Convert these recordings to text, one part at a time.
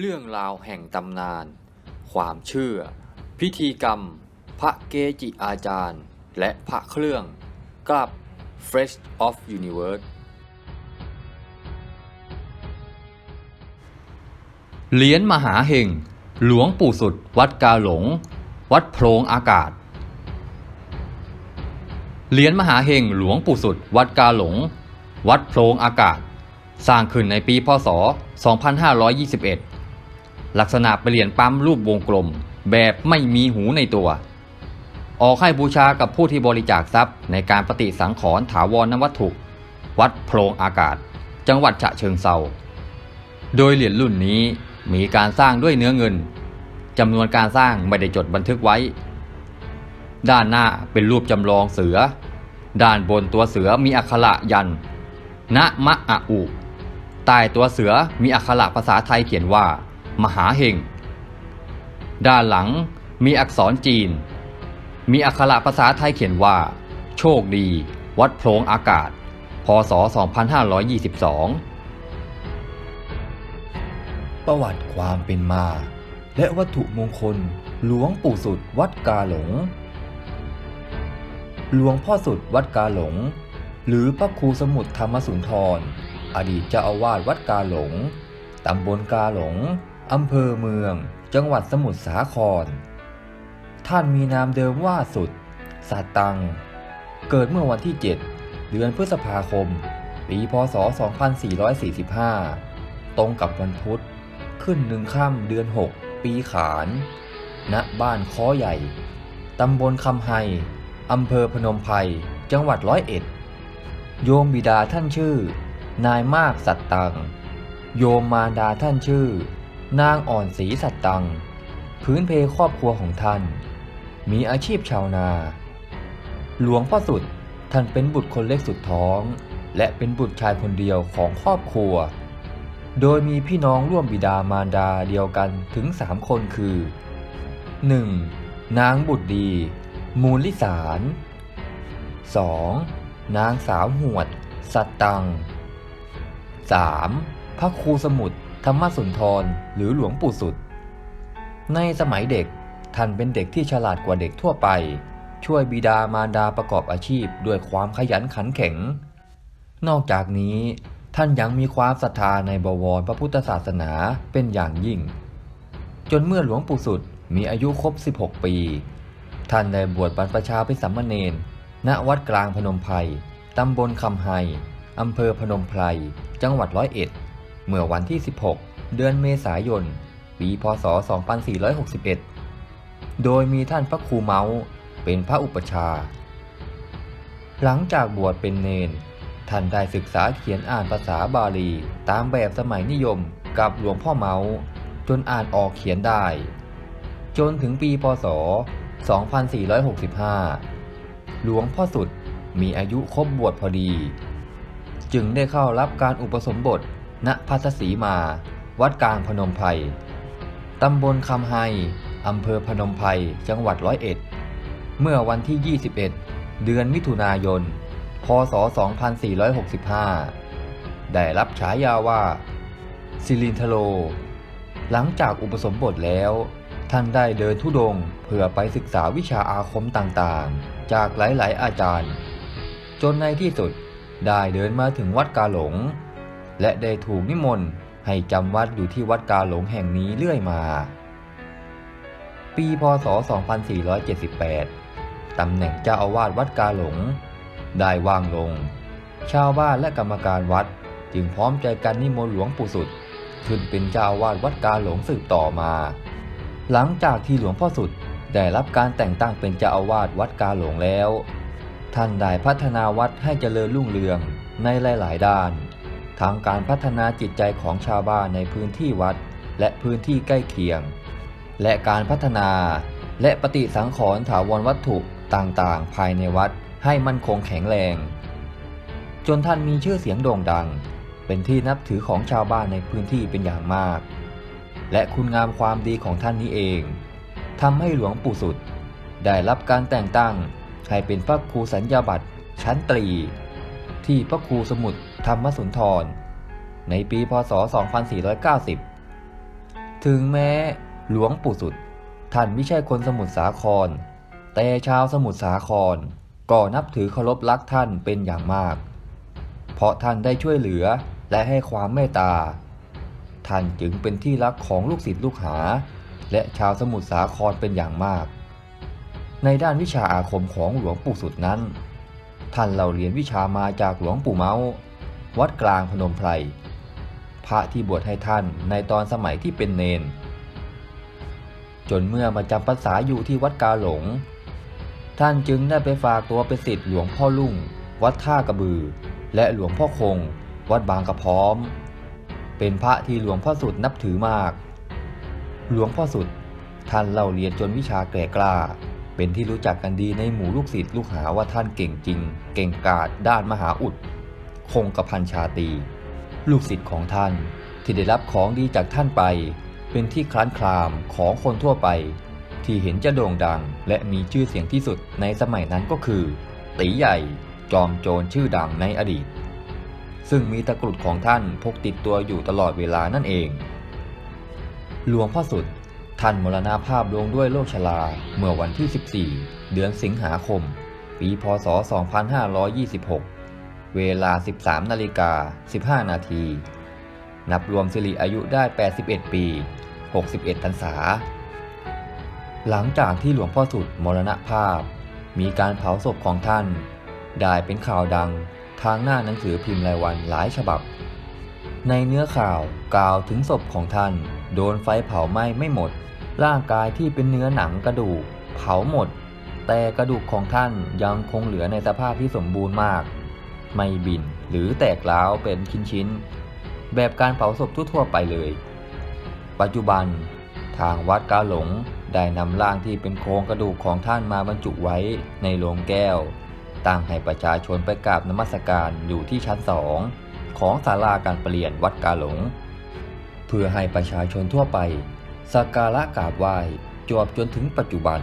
เรื่องราวแห่งตำนาน ความเชื่อ พิธีกรรม พระเกจิอาจารย์ และพระเครื่อง กับ Fresh of Universe เหรียญมหาเฮงหลวงปู่สุด วัดกาหลง วัดโพรงอากาศ เหรียญมหาเฮงหลวงปู่สุด วัดกาหลง วัดโพรงอากาศ สร้างขึ้นในปีพศ 2521 ลักษณะเป็นเหรียญปั๊มรูปวงกลม แบบไม่มีหูในตัว ออกให้บูชากับผู้ที่บริจาคทรัพย์ ในการปฏิสังขรณ์ถาวรนวัตถุ วัดโพรงอากาศ จังหวัดฉะเชิงเซาโดยเหรียญรุ่นนี้มีการสร้างด้วยเนื้อเงินจำนวนการสร้างไม่ได้จดบันทึกไว้ ด้านหน้าเป็นรูปจำลองเสือ ด้านบนตัวเสือมีอักขระยันณมะอะอุใต้ตัวเสือมีอักขระภาษาไทยเขียนว่า มหาเฮงด้านหลังมีอักษรจีน มีอักขระภาษาไทยเขียนว่า โชคดี วัดโพรงอากาศ พศ 2522 ประวัติความเป็นมา และวัตถุมงคลหลวงปู่สุดวัดกาหลง หลวงพ่อสุดวัดกาหลง หรือพระครูสมุทรธรรมสุนทร อดีตเจ้าอาวาสวัดกาหลง ตำบลกาหลง อำเภอเมือง จังหวัดสมุทรสาคร ท่านมีนามเดิมว่าสุดสัตตัง เกิดเมื่อวันที่ 7 เดือนพฤษภาคม ปีพศ 2445 ตรงกับวันพุธ ขึ้นหนึ่งค่ำเดือน 6 ปีขาน ณ บ้านค้อใหญ่ ตำบลคำไฮอำเภอพนมไพร จังหวัดร้อยเอ็ด โยมบิดาท่านชื่อ นายมากสัตตัง โยมมารดาท่านชื่อ นางอ่อนศรีสัตตัง พื้นเพครอบครัวของท่าน มีอาชีพชาวนา หลวงพ่อสุดท่านเป็นบุตรคนเล็กสุดท้อง และเป็นบุตรชายคนเดียวของครอบครัว โดยมีพี่น้องร่วมบิดามารดาเดียวกันถึง3คนคือ 1. นางบุตรดี มูลลิสาร 2. นางสาวหวด สัตตัง 3. พระครูสมุทร ธรรมสุนทรหรือหลวงปู่สุด ในสมัยเด็กท่านเป็นเด็กที่ฉลาดกว่าเด็กทั่วไป ช่วยบิดามารดาประกอบอาชีพด้วยความขยันขันแข็ง นอกจากนี้ท่านยังมีความศรัทธาในบวรพระพุทธศาสนาเป็นอย่างยิ่ง จนเมื่อหลวงปู่สุดมีอายุครบ 16 ปี ท่านได้บวชบรรพชาเป็นสัมมเนนณวัดกลางพนมไพรตำบลคำไฮอำเภอพนมไพร จังหวัดร้อยเอ็ด เมื่อวันที่ 16 เดือนเมษายน ปีพศ 2461 โดยมีท่านพระครูเมาส์เป็นพระอุปชา หลังจากบวชเป็นเนน ท่านได้ศึกษาเขียนอ่านภาษาบาลีตามแบบสมัยนิยมกับหลวงพ่อเมาส์จนอ่านออกเขียนได้ จนถึงปีพศ 2465 หลวงพ่อสุดมีอายุครบบวชพอดี จึงได้เข้ารับการอุปสมบท ณพัทสีมา วัดกลางพนมไพรตำบลคำไฮอำเภอพนมไพรจังหวัดร้อยเอ็ด เมื่อวันที่ 21 เดือนมิถุนายน พศ 2465 ได้รับฉายาว่าซิลินทโล หลังจากอุปสมบทแล้ว ท่านได้เดินทุดงเพื่อไปศึกษาวิชาอาคมต่างๆ จากหลายๆ อาจารย์ จนในที่สุดได้เดินมาถึงวัดกาหลง และได้ถูกนิมนต์ให้จำวัดอยู่ที่วัดกาหลงแห่งนี้เรื่อยมา ปีพศ 2478 ตำแหน่งเจ้าอาวาสวัดกาหลง ได้ว่างลง ชาวบ้านและกรรมการวัดจึงพร้อมใจกันนิมนต์หลวงปู่สุด ขึ้นเป็นเจ้าอาวาสวัดกาหลงสืบต่อมา หลังจากที่หลวงพ่อสุดได้รับการแต่งตั้งเป็นเจ้าอาวาสวัดกาหลงแล้ว ท่านได้พัฒนาวัดให้เจริญรุ่งเรืองในหลาย ๆ ด้าน ทั้งการพัฒนาจิตใจของชาวบ้านในพื้นที่วัด และพื้นที่ใกล้เคียง และการพัฒนา และปฏิสังขรณ์ถาวรวัตถุต่างๆ ภายในวัดให้มั่นคงแข็งแรง จนท่านมีชื่อเสียงโด่งดัง เป็นที่นับถือของชาวบ้านในพื้นที่เป็นอย่างมาก และคุณงามความดีของท่านนี้เองทำให้หลวงปู่สุด ได้รับการแต่งตั้งให้เป็นพระครูสัญญาบัตรชั้นตรี ที่พระครูสมุทรธรรมสุนทร ในปีพศ 2490 ถึงแม้หลวงปู่สุด ท่านไม่ใช่คนสมุทรสาคร แต่ชาวสมุทรสาครก็นับถือเคารพรักท่านเป็นอย่างมาก เพราะท่านได้ช่วยเหลือและให้ความเมตตา ท่านจึงเป็นที่รักของลูกศิษย์ลูกหา และชาวสมุทรสาครเป็นอย่างมาก ในด้านวิชาอาคมของหลวงปู่สุดนั้น ท่านเราเรียนวิชามาจากหลวงปู่เมา วัดกลางพนมไพร พระที่บวชให้ท่านในตอนสมัยที่เป็นเนน จนเมื่อมาจำพรรษาอยู่ที่วัดกาหลง ท่านจึงได้ไปฝากตัวเป็นศิษย์หลวงพ่อลุ่ง วัดท่ากระบือ และหลวงพ่อคง วัดบางกระพร้อม เป็นพระที่หลวงพ่อสุดนับถือมาก หลวงพ่อสุดท่านเล่าเรียนจนวิชาแก่กล้า เป็นที่รู้จักกันดีในหมู่ลูกศิษย์ลูกหาว่าท่านเก่งจริง เก่งกาจด้านมหาอุด คงกระพันชาตี ลูกศิษย์ของท่านที่ได้รับของดีจากท่านไป เป็นที่คลานคลามของคนทั่วไป ที่เห็นจะโด่งดัง และมีชื่อเสียงที่สุดในสมัยนั้นก็คือ ตีใหญ่ จอมโจรชื่อดังในอดีต ซึ่งมีตะกรุดของท่านพกติดตัวอยู่ตลอดเวลานั่นเอง หลวงพ่อสุด ท่านมรณภาพลงด้วยโรคชราเมื่อวันที่ 14 เดือนสิงหาคม ปี พศ 2526 เวลา 13นาฬิกา15 นาที นับรวมสิริอายุได้ 81 ปี 61พรรษา หลังจากที่หลวงพ่อสุดมรณภาพ มีการเผาศพของท่าน ได้เป็นข่าวดังทางหน้าหนังสือพิมพ์รายวันหลายฉบับ ในเนื้อข่าวกล่าวถึงศพของท่าน โดนไฟเผาไหม้ไม่หมด ร่างกายที่เป็นเนื้อหนังกระดูก เผาหมด แต่กระดูกของท่านยังคงเหลือในสภาพที่สมบูรณ์มาก ไม่บินหรือแตกร้าวเป็นชิ้นๆ แบบการเผาศพทั่วๆไปเลย ปัจจุบันทางวัดกาหลงได้นำร่างที่เป็นโครงกระดูกของท่านมาบรรจุไว้ในโลงแก้ว ตั้งให้ประชาชนไปกราบนมัสการอยู่ที่ชั้นสองของศาลาการประเรียนวัดกาหลง เพื่อให้ประชาชนทั่วไปสักการะกราบไหว้จวบจนถึงปัจจุบัน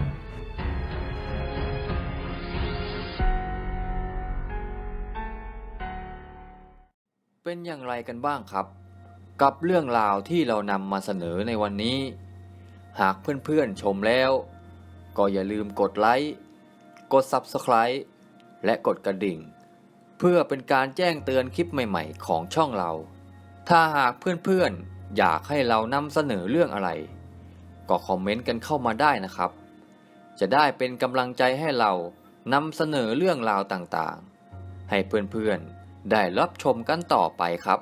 เป็นอย่างไรกันบ้างครับ กับเรื่องราวที่เรานำมาเสนอในวันนี้ หากเพื่อนๆชมแล้ว ก็อย่าลืมกดไลค์กด Subscribe และกดกระดิ่ง เพื่อเป็นการแจ้งเตือนคลิปใหม่ๆ ของช่องเรา ถ้าหากเพื่อนๆ อยากให้เรานำเสนอเรื่องอะไร ก็คอมเมนต์กันเข้ามาได้นะครับ จะได้เป็นกำลังใจให้เรานำเสนอเรื่องราวต่างๆ ให้เพื่อนๆ ได้รับชมกันต่อไปครับ